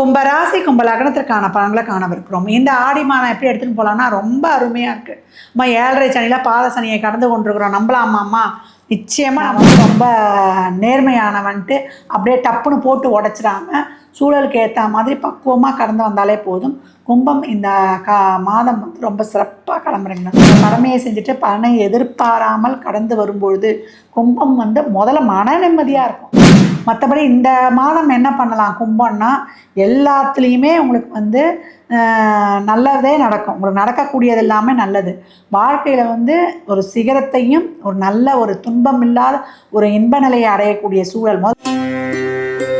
கும்பராசி கும்ப லக்னத்திற்கான பலன்களை காணவிருக்கிறோம். இந்த ஆடி மாதம் எப்படி எடுத்துன்னு போகலான்னா ரொம்ப அருமையாக இருக்குது அம்மா ஏழரை சனியில் பாத சனியை கடந்து கொண்டிருக்கிறோம். நம்பலாமாம்மா நிச்சயமாக நம்ம வந்து ரொம்ப நேர்மையானவன்ட்டு அப்படியே டப்புன்னு போட்டு உடச்சிடாம சூழலுக்கு ஏற்ற மாதிரி பக்குவமாக கடந்து வந்தாலே போதும். கும்பம் இந்த கா மாதம் வந்து ரொம்ப சிறப்பாக கிளம்புறீங்க. கடமையை செஞ்சுட்டு பலனை எதிர்பாராமல் கடந்து வரும்பொழுது கும்பம் வந்து முதல்ல மன நிம்மதியாக இருக்கும். மற்றபடி இந்த மாதம் என்ன பண்ணலாம்? கும்பம்னா எல்லாத்துலேயுமே உங்களுக்கு வந்து நல்லதே நடக்கும். உங்களுக்கு நடக்கக்கூடியது எல்லாமே நல்லது. வாழ்க்கையில் வந்து ஒரு சிகரத்தையும் ஒரு நல்ல ஒரு துன்பம் இல்லாத ஒரு இன்ப நிலையை அடையக்கூடிய சூழல். முதல்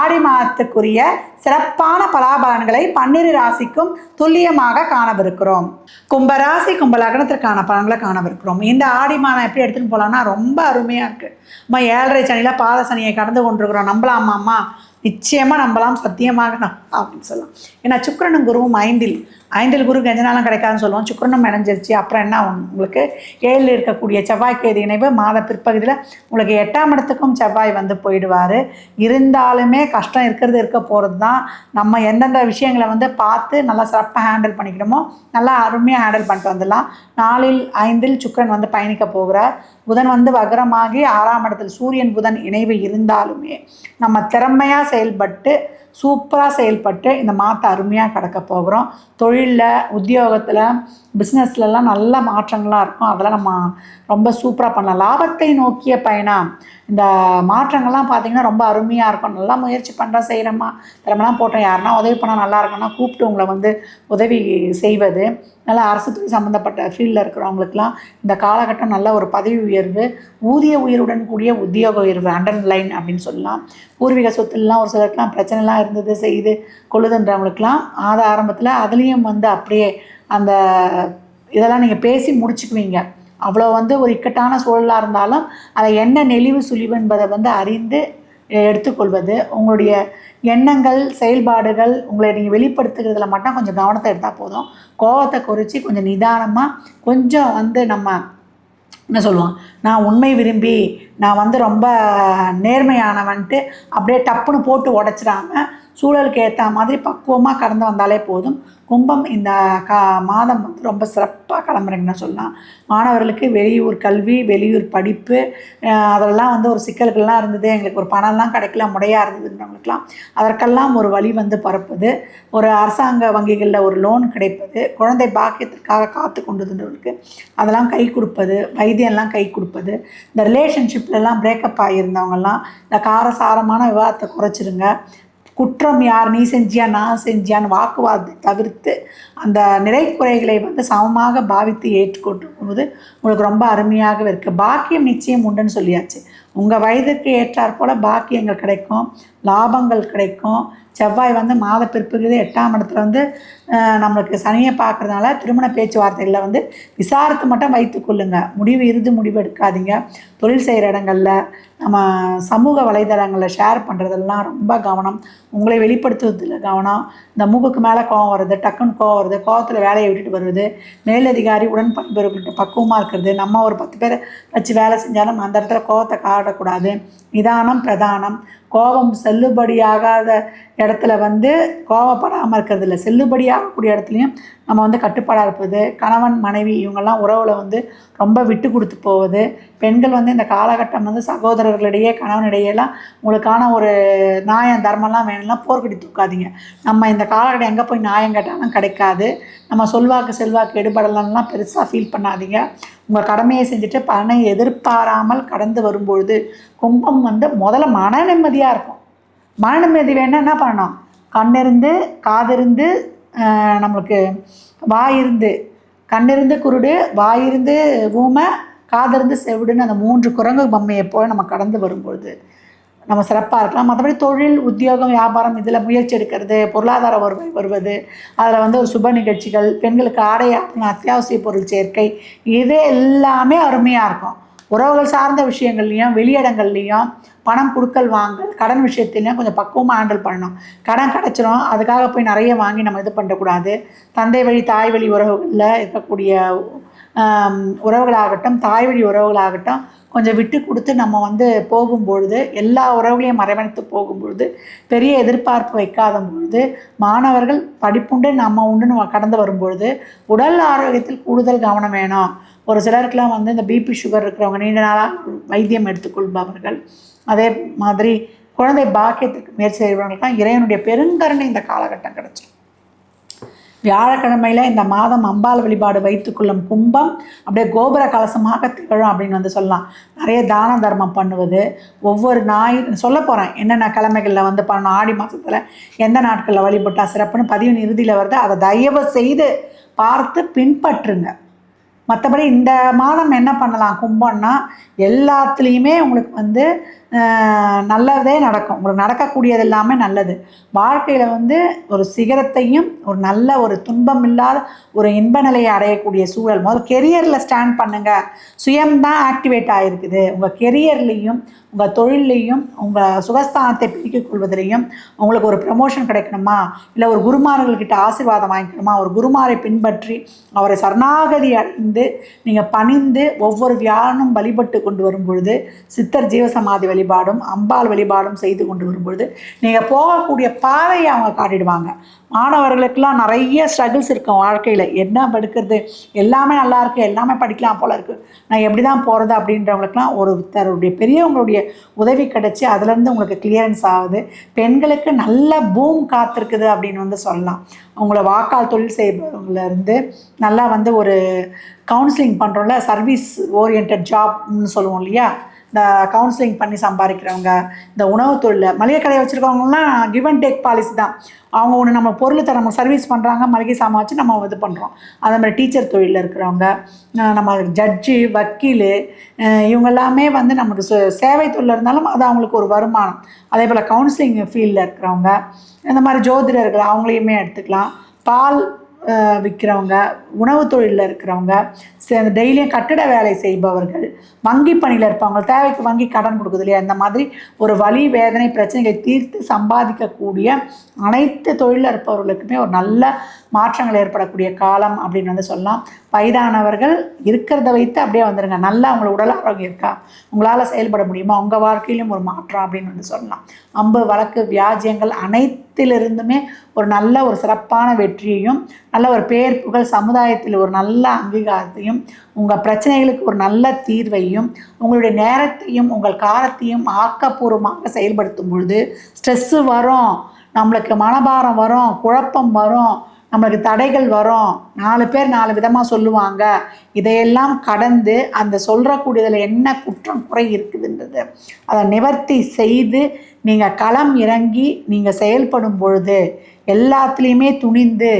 ஆடி மாதத்துக்குரிய சிறப்பான பலாபலன்களை பன்னிரு ராசிக்கும் துல்லியமாக காணவிருக்கிறோம். கும்பராசி கும்ப லக்னத்திற்கான பலன்களை காணவிருக்கிறோம். இந்த ஆடி மாதம் எப்படி எடுத்துன்னு போகலாம்னா ரொம்ப அருமையாக இருக்குது அம்மா ஏழரை சனியில் பாத சனியை கடந்து கொண்டிருக்கிறோம். நம்பலாமாம்மா நிச்சயமாக நம்பலாம் சத்தியமாக நம்பலாம் அப்படின்னு சொல்லலாம். ஏன்னா சுக்கரனும் குருவும் ஐந்தில். ஐந்தில் குரு கஞ்சனாலும் கிடைக்காதுன்னு சொல்லுவோம். சுக்கிரனும் இணைஞ்சிருச்சு. அப்புறம் என்ன உங்களுக்கு ஏழில் இருக்கக்கூடிய செவ்வாய்க்கேது இணைவு மாத பிற்பகுதியில் உங்களுக்கு எட்டாம் இடத்துக்கும் செவ்வாய் வந்து போயிடுவார். இருந்தாலும் கஷ்டம் இருக்கிறது இருக்க போகிறது தான் நம்ம எந்தெந்த விஷயங்களை வந்து பார்த்து நல்லா சிறப்பாக ஹேண்டில் பண்ணிக்கணுமோ நல்லா அருமையாக ஹேண்டில் பண்ணிட்டு வந்துடலாம். நாளில் ஐந்தில் சுக்கரன் வந்து பயணிக்க போகிறார். புதன் வந்து வகரமாகி ஆறாம் இடத்தில் சூரியன் புதன் இணைவு இருந்தாலுமே நம்ம திறமையாக செயல்பட்டு சூப்பராக செயல்பட்டு இந்த மாதத்தை அருமையாக கடக்க போகிறோம். தொழிலில் உத்தியோகத்தில் பிஸ்னஸ்லலாம் நல்ல மாற்றங்களாக இருக்கும். அதெல்லாம் நம்ம ரொம்ப சூப்பராக பண்ணலாம். லாபத்தை நோக்கிய பயணம். இந்த மாற்றங்கள்லாம் பார்த்திங்கன்னா ரொம்ப அருமையாக இருக்கும். நல்லா முயற்சி பண்ணுறோம் செய்கிறோமா திறமெல்லாம் போட்டோம் யாருன்னா உதவி பண்ணால் நல்லா இருக்கும்னா கூப்பிட்டு உங்களை வந்து உதவி செய்வது. நல்லா அரசு துறை சம்மந்தப்பட்ட ஃபீல்டில் இருக்கிறவங்களுக்குலாம் இந்த காலகட்டம் நல்ல ஒரு பதவி உயர்வு ஊதிய உயர்வுடன் கூடிய உத்தியோக உயர்வு அண்டர்லைன் அப்படின்னு சொல்லலாம். பூர்வீக சொத்துலாம் ஒரு சிலருக்குலாம் பிரச்சனைலாம் இருந்தது செய்து கொள்ளுதுன்றவங்களுக்குலாம் ஆத ஆரம்பத்தில் அதுலேயும் வந்து அப்படியே அந்த இதெல்லாம் நீங்கள் பேசி முடிச்சுக்குவீங்க. அவ்வளோ வந்து ஒரு இக்கட்டான சூழலாக இருந்தாலும் அதை என்ன நெளிவு சுழிவு என்பதை வந்து அறிந்து எடுத்துக்கொள்வது உங்களுடைய எண்ணங்கள் செயல்பாடுகள் உங்களை நீங்கள் வெளிப்படுத்துகிறதுல மட்டும் கொஞ்சம் கவனத்தை எடுத்தால் போதும். கோவத்தை குறைச்சி கொஞ்சம் நிதானமாக கொஞ்சம் வந்து நம்ம என்ன சொல்லுவான் நான் உண்மை விரும்பி நான் வந்து ரொம்ப நேர்மையானவன்ட்டு அப்படியே டப்புன்னு போட்டு உடச்சிடாமல் சூழலுக்கு ஏற்ற மாதிரி பக்குவமாக கடந்து வந்தாலே போதும். கும்பம் இந்த கா மாதம் வந்து ரொம்ப சிறப்பாக கிளம்புறீங்கன்னு சொல்லலாம். மாணவர்களுக்கு வெளியூர் கல்வி வெளியூர் படிப்பு அதெல்லாம் வந்து ஒரு சிக்கல்கள்லாம் இருந்தது. எங்களுக்கு ஒரு பணம்லாம் கிடைக்கல முடையாக இருந்ததுன்றவங்களுக்குலாம் அதற்கெல்லாம் ஒரு வழி வந்து பரப்புது. ஒரு அரசாங்க வங்கிகளில் ஒரு லோன் கிடைப்பது. குழந்தை பாக்கியத்திற்காக காத்து கொண்டதுன்றவங்களுக்கு அதெல்லாம் கை கொடுப்பது வைத்தியம்லாம் கை கொடுப்பது. இந்த ரிலேஷன்ஷிப்லலாம் பிரேக்கப் ஆகியிருந்தவங்கலாம் இந்த காரசாரமான விவாதத்தை குறைச்சிருங்க. குற்றம் யார் நீ செஞ்சியா நான் செஞ்சியான்னு வாக்குவாதத்தை தவிர்த்து அந்த நிறைக்குறைகளை வந்து சமமாக பாவித்து ஏற்றுக்கொண்டு போது உங்களுக்கு ரொம்ப அருமையாகவே இருக்குது பாக்கியம் நிச்சயம் உண்டுன்னு சொல்லியாச்சு. உங்கள் வயதுக்கு ஏற்றாற் போல் பாக்கியங்கள் கிடைக்கும் லாபங்கள் கிடைக்கும். செவ்வாய் வந்து மாத பிற்பகுதி எட்டாம் இடத்துல வந்து நம்மளுக்கு சனியை பார்க்குறதுனால திருமண பேச்சுவார்த்தைகளில் வந்து விசாரத்தை மட்டும் வைத்துக்கொள்ளுங்க முடிவு இறுதி முடிவு எடுக்காதீங்க. தொழில் செய்கிற இடங்களில் நம்ம சமூக வலைதளங்களில் ஷேர் பண்ணுறதெல்லாம் ரொம்ப கவனம். உங்களை வெளிப்படுத்துவதில் கவனம். இந்த மூக்குக்கு மேலே கோவம் வருது டக்குன்னு கோவம் வருது கோவத்தில் வேலையை விட்டுட்டு வருவது மேலதிகாரி உடன் பணிபுரிகிட்ட பக்குவமாக இருக்கிறது நம்ம ஒரு பத்து பேரை வச்சு வேலை செஞ்சாலும் அந்த இடத்துல கோவத்தை காட்டக்கூடாது. நிதானம் பிரதானம். கோபம் செல்லுபடியாகாத இடத்துல வந்து கோவப்படாமல் இருக்கிறது இல்லை. செல்லுபடியாகக்கூடிய இடத்துலையும் நம்ம வந்து கட்டுப்பாடாக இருப்பது கணவன் மனைவி இவங்கெல்லாம் உறவில் வந்து ரொம்ப விட்டு கொடுத்து போவது பெண்கள் வந்து இந்த காலகட்டம் வந்து சகோதரர்களிடையே கணவனிடையெல்லாம் உங்களுக்கான ஒரு நியாயம் தர்மம்லாம் வேணும்லாம் போர்க்கடி தூக்காதீங்க. நம்ம இந்த காலகட்டம் எங்கே போய் நியாயம் கேட்டாலும் கிடைக்காது. நம்ம சொல்வாக்கு செல்வாக்கு எடுபடலாம்லாம் பெருசாக ஃபீல் பண்ணாதீங்க. உங்கள் கடமையை செஞ்சுட்டு பணம் எதிர்பாராமல் கடந்து வரும்பொழுது கும்பம் வந்து முதல்ல மன நிம்மதியாக இருக்கும். மன நிம்மதி வேணால் என்ன பண்ணணும்? கண்ணிருந்து காதிருந்து நம்மளுக்கு வாயிருந்து கண்ணிருந்து குருடு வாயிருந்து ஊமை காதிருந்து செவிடுன்னு அந்த மூன்று குரங்கு பொம்மையை போய் நம்ம கடந்து வரும்பொழுது நம்ம சிறப்பாக இருக்கலாம். மற்றபடி தொழில் உத்தியோகம் வியாபாரம் இதில் முயற்சி எடுக்கிறது பொருளாதார வருவாய் வருவது அதில் வந்து ஒரு சுப நிகழ்ச்சிகள் பெண்களுக்கு ஆடை ஆபரண அத்தியாவசிய பொருள் சேர்க்கை இது எல்லாமே அருமையாக இருக்கும். உறவுகள் சார்ந்த விஷயங்கள்லையும் வெளியிடங்கள்லையும் பணம் கொடுக்கல் வாங்கல் கடன் விஷயத்துலையும் கொஞ்சம் பக்குவமாக ஹேண்டில் பண்ணணும். கடன் கிடச்சிரும் அதுக்காக போய் நிறைய வாங்கி நம்ம இது பண்ணக்கூடாது. தந்தை வழி தாய் வழி உறவுகளில் இருக்கக்கூடிய உறவுகளாகட்டும் தாய் வழி உறவுகளாகட்டும் கொஞ்சம் விட்டு கொடுத்து நம்ம வந்து போகும்பொழுது எல்லா உறவுகளையும் மறைவணைத்து போகும்பொழுது பெரிய எதிர்பார்ப்பு வைக்காத பொழுது மாணவர்கள் படிப்புண்டு நம்ம உண்டுன்னு கடந்து வரும்பொழுது உடல் ஆரோக்கியத்தில் கூடுதல் கவனம் வேணும். ஒரு சிலருக்குலாம் வந்து இந்த பிபி சுகர் இருக்கிறவங்க நீண்ட நாளாக வைத்தியம் எடுத்துக்கொள்பவர்கள். அதே மாதிரி குழந்தை பாக்கியத்துக்கு முயற்சி செய்கிறவங்களுக்குலாம் இறைவனுடைய பெருங்கருணை இந்த காலகட்டம் கிடைச்சிடும். வியாழக்கிழமையில் இந்த மாதம் அம்பாள் வழிபாடு வைத்துக்கொள்ளும் கும்பம் அப்படியே கோபுர கலசமாக திகழும் அப்படின்னு வந்து சொல்லலாம். நிறைய தான தர்மம் பண்ணுவது. ஒவ்வொரு நாய் சொல்ல போகிறேன் என்னென்ன கிழமைகளில் வந்து பண்ணணும் ஆடி மாதத்தில் எந்த நாட்களில் வழிபட்டால் சிறப்புன்னு பதிவின் இறுதியில் வருது. அதை தயவு செய்து பார்த்து பின்பற்றுங்க. மற்றபடி இந்த மாதம் என்ன பண்ணலாம்? கும்பம்னா எல்லாத்துலேயுமே உங்களுக்கு வந்து நல்லதே நடக்கும். உங்களுக்கு நடக்கக்கூடியது எல்லாமே நல்லது. வாழ்க்கையில் வந்து ஒரு சிகரத்தையும் ஒரு நல்ல ஒரு துன்பம் இல்லாத ஒரு இன்ப நிலையை அடையக்கூடிய சூழல். முதல் கெரியரில் ஸ்டாண்ட் பண்ணுங்கள் சுயம்தான் ஆக்டிவேட் ஆகிருக்குது உங்கள் கெரியர்லேயும் உங்கள் தொழிலையும் உங்கள் சுகஸ்தானத்தை பெருக்கிக் கொள்வதிலையும் உங்களுக்கு ஒரு ப்ரமோஷன் கிடைக்கணுமா? இல்லை ஒரு குருமார்கள்கிட்ட ஆசீர்வாதம் வாங்கிக்கணுமா? ஒரு குருமாரை பின்பற்றி அவரை சரணாகதி அடைந்து நீங்கள் பணிந்து ஒவ்வொரு வியாழனும் வழிபட்டு கொண்டு வரும் பொழுது சித்தர் ஜீவசமாதி வழிபாடும் அம்பாள் வழிபாடும் செய்து கொண்டு வரும் பொழுது நீங்கள் போகக்கூடிய பாதையை அவங்க காட்டிடுவாங்க. மாணவர்களுக்கெல்லாம் நிறைய ஸ்ட்ரகிள்ஸ் இருக்கும் வாழ்க்கையில். என்ன படுக்கிறது? எல்லாமே நல்லா இருக்குது எல்லாமே படிக்கலாம் போல் இருக்குது நான் எப்படி தான் போகிறது அப்படின்றவங்களுக்குலாம் ஒரு தருடைய பெரியவங்களுடைய உதவி கிடச்சி அதுலேருந்து உங்களுக்கு கிளியரன்ஸ் ஆகுது. பெண்களுக்கு நல்ல பூம் காத்திருக்குது அப்படின்னு வந்து சொல்லலாம். அவங்கள வாக்கால் தொழில் செய்பவங்கலேருந்து நல்லா வந்து ஒரு கவுன்சிலிங் பண்ணுறோம்ல சர்வீஸ் ஓரியன்ட் ஜாப்னு சொல்லுவோம் இல்லையா? இந்த கவுன்சிலிங் பண்ணி சம்பாதிக்கிறவங்க இந்த உணவு தொழில் மளிகை கடையை வச்சுருக்கவங்கலாம் கிவ் அண்ட் டேக் பாலிசி தான். அவங்க ஒன்று நம்ம பொருள் தர நம்ம சர்வீஸ் பண்ணுறாங்க மளிகை சாமான் வச்சு நம்ம இது பண்ணுறோம் அதே மாதிரி டீச்சர் தொழிலில் இருக்கிறவங்க நம்ம ஜட்ஜு வக்கீல் இவங்க எல்லாமே வந்து நமக்கு சு- சேவை தொழில் இருந்தாலும் அது அவங்களுக்கு ஒரு வருமானம். அதே போல் கவுன்சிலிங் ஃபீல்டில் இருக்கிறவங்க இந்த மாதிரி ஜோதிடர்கள் அவங்களையுமே எடுத்துக்கலாம். பால் விற்கிறவங்க உணவு தொழிலில் இருக்கிறவங்க டெய்லியும் கட்டிட வேலை செய்பவர்கள் வங்கி பணியில் இருப்பவங்க தேவைக்கு வங்கி கடன் கொடுக்குது இல்லையா? இந்த மாதிரி ஒரு வலி வேதனை பிரச்சனைகளை தீர்த்து சம்பாதிக்கக்கூடிய அனைத்து தொழிலில் இருப்பவர்களுக்குமே ஒரு நல்ல மாற்றங்கள் ஏற்படக்கூடிய காலம் அப்படின்னு வந்து சொல்லலாம். வயதானவர்கள் இருக்கிறத வைத்து அப்படியே வந்துடுங்க நல்லா அவங்களோட உடல் ஆரோக்கியம் இருக்கா? உங்களால் செயல்பட முடியுமா? உங்கள் வாழ்க்கையிலும் ஒரு மாற்றம் அப்படின்னு வந்து சொல்லலாம். அம்பு வழக்கு வியாஜியங்கள் அனைத்திலிருந்துமே ஒரு நல்ல ஒரு சிறப்பான வெற்றியையும் நல்ல ஒரு பேர் புகழ் சமுதாயத்தில் ஒரு நல்ல அங்கீகாரத்தையும் உங்கள் பிரச்சனைகளுக்கு ஒரு நல்ல தீர்வையும் உங்களுடைய நேரத்தையும் உங்கள் காலத்தையும் ஆக்கப்பூர்வமாக செயல்படுத்தும் பொழுது ஸ்ட்ரெஸ்ஸு வரும். நம்மளுக்கு மனபாரம் வரும் குழப்பம் வரும். நம்மளுக்கு தடைகள் வரும். நாலு பேர் நாலு விதமாக சொல்லுவாங்க. இதையெல்லாம் கடந்து அந்த சொல்கிறக்கூடியதில் என்ன குற்றம் குறை இருக்குதுன்றது. அதை நிவர்த்தி செய்து நீங்கள் களம் இறங்கி நீங்கள் செயல்படும் பொழுது எல்லாத்துலேயுமே துணிந்து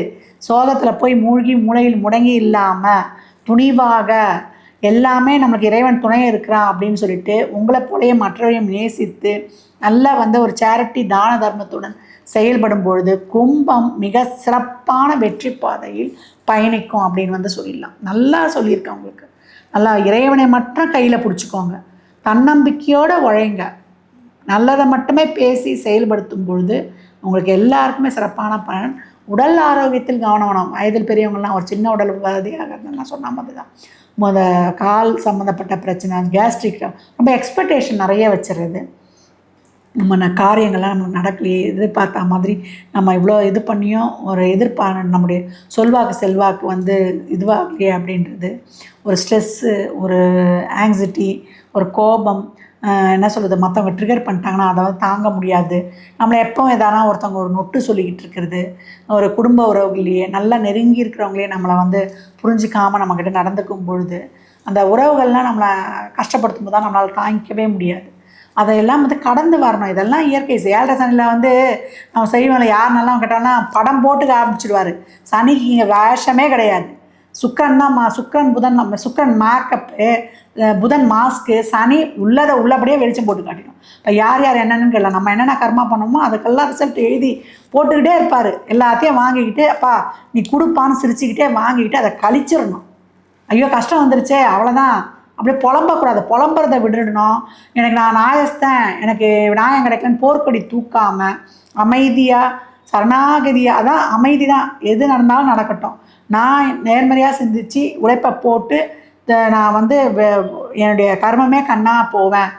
சோகத்தில் போய் மூழ்கி மூளையில் முடங்கி இல்லாமல் துணிவாக எல்லாமே நமக்கு இறைவன் துணை இருக்கிறான் அப்படின்னு சொல்லிட்டு உங்களை போலயே மற்றவரையும் நேசித்து நல்லா வந்து ஒரு சேரிட்டி தான தர்மத்துடன் செயல்படும் பொழுது கும்பம் மிக சிறப்பான வெற்றி பாதையில் பயணிக்கும் அப்படின்னு வந்து சொல்லிடலாம். நல்லா சொல்லியிருக்கேன் உங்களுக்கு. நல்லா இறைவனை மட்டும் கையில் பிடிச்சிக்கோங்க. தன்னம்பிக்கையோடு உழைங்க. நல்லதை மட்டுமே பேசி செயல்படுத்தும் பொழுது உங்களுக்கு எல்லாருக்குமே சிறப்பான பலன். உடல் ஆரோக்கியத்தில் கவனம் வேணும் வயதில் பெரியவங்கலாம் ஒரு சின்ன உடல் உபாதியாக நான் சொன்ன மாதிரி தான் முத கால் சம்மந்தப்பட்ட பிரச்சனை கேஸ்ட்ரிக் ரொம்ப எக்ஸ்பெக்டேஷன் நிறைய வச்சுருது நம்ம காரியங்கள்லாம் நமக்கு நடக்கலையே எதிர்பார்த்த மாதிரி நம்ம இவ்வளோ இது பண்ணியும் ஒரு எதிர்பார நம்முடைய சொல்வாக்கு செல்வாக்கு வந்து இதுவாகலையே அப்படின்றது. ஒரு ஸ்ட்ரெஸ்ஸு ஒரு ஆங்ஸைட்டி ஒரு கோபம் என்ன சொல்கிறது மற்றவங்க ட்ரிகர் பண்ணிட்டாங்கன்னா அதை வந்து தாங்க முடியாது. நம்மளை எப்போ எதானா ஒருத்தவங்க ஒரு நொட்டு சொல்லிக்கிட்டு இருக்கிறது. ஒரு குடும்ப உறவுகளையே நல்லா நெருங்கி இருக்கிறவங்களே நம்மளை வந்து புரிஞ்சிக்காமல் நம்மக்கிட்ட நடந்துக்கும் பொழுது அந்த உறவுகள்லாம் நம்மளை கஷ்டப்படுத்தும் போது தான் நம்மளால் தாங்கிக்கவே முடியாது. அதையெல்லாம் வந்து கடந்து வரணும். இதெல்லாம் இயற்கை. ஏழரை சனியில் வந்து நம்ம செய்வோம்ல யார் நல்லா கேட்டாலும் படம் போட்டுக்க ஆரம்பிச்சிடுவார். சனிக்கு இங்கே வேஷமே கிடையாது. சுக்கரன் தான் மா சுக்கரன் புதன் நம்ம சுக்கரன் மேக்கப்பு புதன் மாஸ்க்கு சனி உள்ளதை உள்ளபடியே வெளிச்சம் போட்டு காட்டிடும். இப்போ யார் யார் என்னென்னு கேட்கல நம்ம என்னென்ன கர்மா பண்ணோமோ அதுக்கெல்லாம் ரிசல்ட் எழுதி போட்டுக்கிட்டே இருப்பார். எல்லாத்தையும் வாங்கிக்கிட்டு அப்பா நீ கொடுப்பான்னு சிரிச்சுக்கிட்டே வாங்கிக்கிட்டு அதை கழிச்சிடணும். ஐயோ கஷ்டம் வந்துருச்சே அவ்வளோதான் அப்படியே புலம்பக்கூடாது. புலம்புறத விட்டுடணும் எனக்கு நான் நாயஸ்தேன் எனக்கு விநாயகம் கிடைக்கலன்னு போர்க்கொடி தூக்காமல் அமைதியாக சரணாகதியாக அதான் அமைதி தான் எது நடந்தாலும் நடக்கட்டும். நான் நேர்மறையாக சிந்திச்சு உழைப்பை போட்டு த- நான் வந்து என்னுடைய கர்மமே கண்ணாக போவேன்.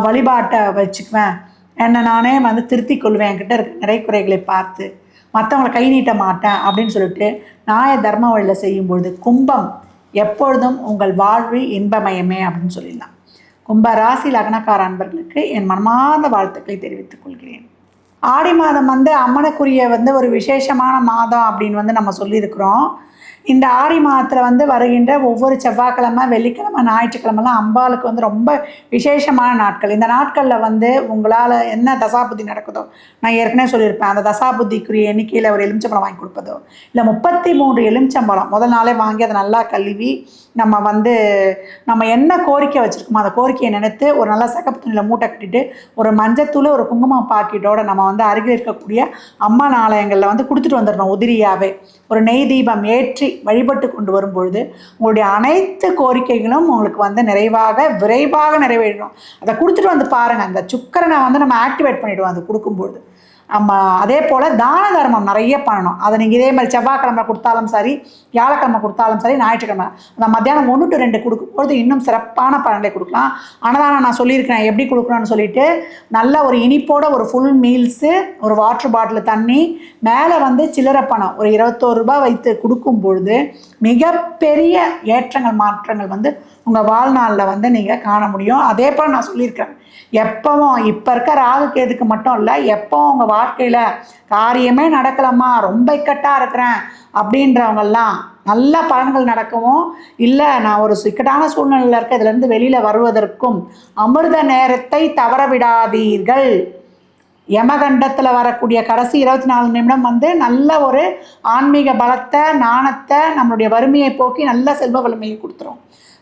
வழிபாட்டை வச்சுக்குவேன். என்னை நானே வந்து திருத்தி கொள்வேன். என்கிட்ட இருக்க நிறை குறைகளை பார்த்து மற்றவங்களை கை நீட்ட மாட்டேன் அப்படின்னு சொல்லிட்டு நாய தர்ம வழியில் செய்யும்பொழுது கும்பம் எப்பொழுதும் உங்கள் வாழ்வு இன்பமயமே அப்படின்னு சொல்லிடலாம். கும்ப ராசி லக்னக்கார அன்பர்களுக்கு என் மனமார்ந்த வாழ்த்துக்களை தெரிவித்துக் கொள்கிறேன். ஆடி மாதம் வந்து அம்மனுக்குரிய வந்து ஒரு விசேஷமான மாதம் அப்படின்னு வந்து நம்ம சொல்லியிருக்கிறோம். இந்த ஆடி மாதத்தில் வந்து வருகின்ற ஒவ்வொரு செவ்வாய்க்கிழமை வெள்ளிக்கிழமை ஞாயிற்றுக்கிழமெல்லாம் அம்பாளுக்கு வந்து ரொம்ப விசேஷமான நாட்கள். இந்த நாட்களில் வந்து உங்களால் என்ன தசாபுத்தி நடக்குதோ நான் ஏற்கனவே சொல்லியிருப்பேன். அந்த தசாபுத்திக்குரிய எண்ணிக்கையில் ஒரு எலுமிச்சம்பழம் வாங்கி கொடுப்பதோ இல்லை முப்பத்தி மூன்று எலுமிச்சம்பழம் முதல் நாளே வாங்கி அதை நல்லா கழுவி நம்ம வந்து நம்ம என்ன கோரிக்கை வச்சுருக்கோமோ அந்த கோரிக்கையை நினைத்து ஒரு நல்ல சகப்பு துணியில் மூட்டை கட்டிட்டு ஒரு மஞ்சத்தூள் ஒரு குங்குமம் பாக்கெட்டோட நம்ம வந்து அருகில் இருக்கக்கூடிய அம்மன் ஆலயங்களில் வந்து கொடுத்துட்டு வந்துடணும் உதிரியாகவே ஒரு நெய் தீபம் ஏற்றி வழிபட்டு கொண்டு வரும்பொழுது உங்களுடைய அனைத்து கோரிக்கைகளும் உங்களுக்கு வந்து நிறைவாக விரைவாக நிறைவேறணும். அதை கொடுத்துட்டு வந்து பாருங்கள் அந்த சுக்கரனை வந்து நம்ம ஆக்டிவேட் பண்ணிவிடுவோம் அது கொடுக்கும்பொழுது. நம்ம அதே போல் தான தர்மம் நிறைய பண்ணணும். அதை நீங்கள் இதே மாதிரி செவ்வாய்க்கிழமை கொடுத்தாலும் சரி வியாழக்கிழமை கொடுத்தாலும் சரி ஞாயிற்றுக்கிழமை. அந்த மத்தியானம் ஒன்று டு ரெண்டு கொடுக்கும்பொழுது இன்னும் சிறப்பான பலன்களை கொடுக்கலாம். அன்னதானம் நான் சொல்லியிருக்கிறேன் எப்படி கொடுக்கணும்னு சொல்லிட்டு நல்ல ஒரு இனிப்போட ஒரு ஃபுல் மீல்ஸு ஒரு வாட்டர் பாட்டில் தண்ணி மேலே வந்து சில்லறை பணம். ஒரு இருபத்தோரு ரூபாய் வைத்து கொடுக்கும் பொழுது மிகப்பெரிய ஏற்றங்கள் மாற்றங்கள் வந்து உங்கள் வாழ்நாளில் வந்து நீங்கள் காண முடியும். அதே போல் நான் சொல்லியிருக்கிறேன். எப்பவும் இப்போ இருக்க ராகு கேதுக்கு மட்டும் இல்லை எப்பவும் உங்கள் வாழ்க்கையில் காரியமே நடக்கலம்மா ரொம்ப இக்கட்டாக இருக்கிறேன் அப்படின்றவங்கெல்லாம் நல்ல பலன்கள் நடக்கவும் இல்லை நான் ஒரு சிக்கட்டான சூழ்நிலையில் இருக்க இதுலேருந்து வெளியில் வருவதற்கும் அமிர்த நேரத்தை தவற விடாதீர்கள். யமகண்டத்தில் வரக்கூடிய கடைசி இருபத்தி நாலு நிமிடம் வந்து நல்ல ஒரு ஆன்மீக பலத்தை நாணத்தை நம்மளுடைய வறுமையை போக்கி நல்ல செல்வ வலிமையை கொடுத்துரும்.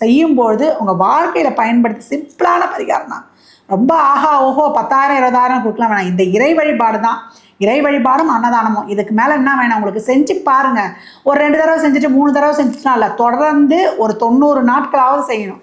செய்யும்பொழுது உங்கள் வாழ்க்கையில் பயன்படுத்தி சிம்பிளான பரிகாரம் தான். ரொம்ப ஆஹா ஓஹோ பத்தாயிரம் இருபதாயிரம் கொடுக்கலாம் வேணாம். இந்த இறை வழிபாடு தான். இறை வழிபாடும் அன்னதானமும். இதுக்கு மேலே என்ன வேணும்? உங்களுக்கு செஞ்சு பாருங்கள் ஒரு ரெண்டு தடவை செஞ்சுட்டு மூணு தடவை செஞ்சுட்டுனா இல்லை. தொடர்ந்து ஒரு தொண்ணூறு நாட்களாவது செய்யணும்.